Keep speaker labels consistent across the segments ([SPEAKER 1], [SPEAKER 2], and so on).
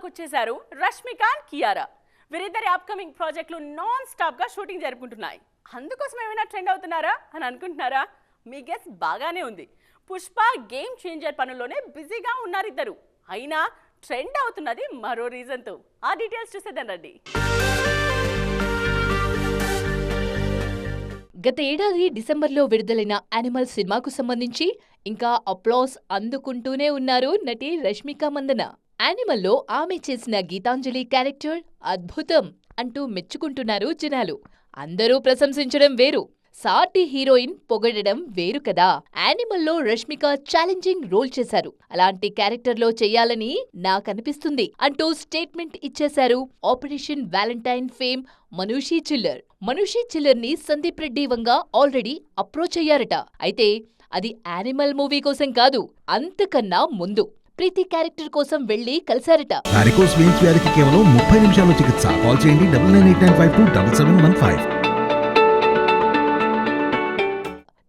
[SPEAKER 1] రంగంలోకి వచ్చేశారు రష్మికాంత్ కియారా. వీరిద్దరి అప్కమింగ్ ప్రాజెక్టులు నాన్ స్టాప్గా షూటింగ్ జరుపుకుంటున్నాయి. అందుకోసం ఏమైనా ట్రెండ్ అవుతున్నారా అని అనుకుంటున్నారా? మీ గెస్ బాగానే ఉంది. పుష్ప గేమ్ చేంజర్ పనుల్లోనే బిజీగా ఉన్నారు ఇద్దరు అయినా ట్రెండ్ అవుతున్నది మరో రీజన్తో ఆ డీటెయిల్స్ చూసేదాన్ని రండి.
[SPEAKER 2] గత ఏడాది డిసెంబర్లో విడుదలైన యానిమల్ సినిమాకు సంబంధించి ఇంకా అప్లాస్ అందుకుంటూనే ఉన్నారు నటి రష్మిక మందన. యానిమల్లో ఆమె చేసిన గీతాంజలి క్యారెక్టర్ అద్భుతం అంటూ మెచ్చుకుంటున్నారు జనాలు. అందరూ ప్రశంసించడం వేరు. సాటి హీరోయిన్ పొగడడం వేరు కదా. యానిమల్లో రష్మిక ఛాలెంజింగ్ రోల్ చేశారు. అలాంటి క్యారెక్టర్లో చెయ్యాలని నాకనిపిస్తుంది అంటూ స్టేట్మెంట్ ఇచ్చేశారు operation Valentine fame Manushi Chhillar. Manushi చిల్లర్ని Sandeep Reddy Vanga already approach అయ్యారట. అయితే అది యానిమల్ మూవీ కోసం కాదు అంతకన్నా ముందు. ప్రీతి క్యారెక్టర్ కోసం వెళ్ళి కలిశారట.
[SPEAKER 3] వారికోస్ వెయిన్స్ వ్యాధికి కేవలం ముప్పై నిమిషాల్లో చికిత్స. కాల్ చేయండి double nine eight nine five two double seven one five.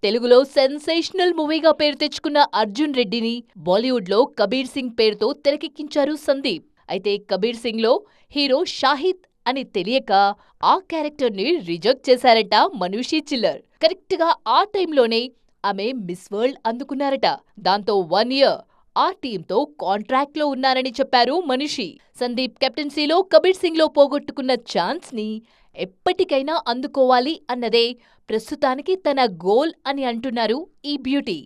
[SPEAKER 2] తెలుగులో సెన్సేషనల్ మూవీగా పేరు తెచ్చుకున్న అర్జున్ రెడ్డిని బాలీవుడ్లో కబీర్ సింగ్ పేరుతో తెరకెక్కించారు సందీప్. అయితే కబీర్ సింగ్లో హీరో షాహిద్ అని తెలియక ఆ క్యారెక్టర్ని రిజెక్ట్ చేశారట మనూషి చిల్లర్. కరెక్ట్గా ఆ టైంలోనే ఆమె మిస్ వరల్డ్ అందుకున్నారట. దాంతో వన్ ఇయర్ ఆ టీంతో కాంట్రాక్ట్లో ఉన్నారని చెప్పారు మనిషి. సందీప్ కెప్టెన్సీలో కబీర్ సింగ్లో పోగొట్టుకున్న ఛాన్స్ని ఎప్పటికైనా అందుకోవాలి అన్నదే ప్రస్తుతానికి తన గోల్ అని అంటున్నారు ఈ బ్యూటీ.